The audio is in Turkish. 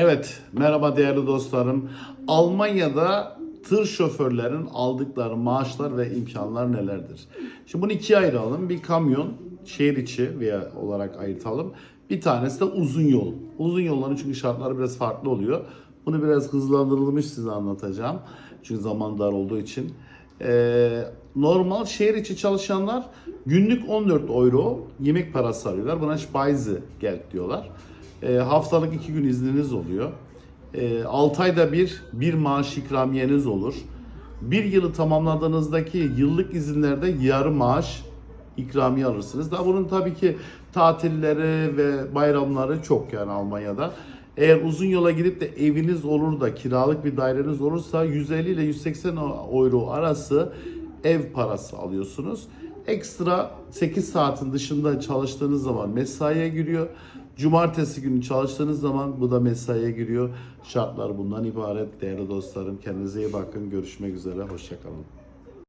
Evet, merhaba değerli dostlarım. Almanya'da tır şoförlerin aldıkları maaşlar ve imkanlar nelerdir? Şimdi bunu ikiye ayıralım. Bir kamyon, şehir içi veya olarak ayırtalım. Bir tanesi de uzun yol. Uzun yolların çünkü şartları biraz farklı oluyor. Bunu biraz hızlandırılmış size anlatacağım. Çünkü zaman dar olduğu için. Ee, normal şehir içi çalışanlar günlük 14 euro yemek parası arıyorlar. Buna Speise Geld diyorlar. E, haftalık iki gün izniniz oluyor. E, 6 ayda bir bir maaş ikramiyeniz olur. Bir yılı tamamladığınızdaki yıllık izinlerde yarı maaş ikramiye alırsınız. Daha bunun tabii ki tatilleri ve bayramları çok yani Almanya'da. Eğer uzun yola gidip de eviniz olur da kiralık bir daireniz olursa 150 ile 180 euro arası ev parası alıyorsunuz. Ekstra 8 saatin dışında çalıştığınız zaman mesaiye giriyor. Cumartesi günü çalıştığınız zaman bu da mesaiye giriyor. Şartlar bundan ibaret değerli dostlarım. Kendinize iyi bakın. Görüşmek üzere. Hoşçakalın.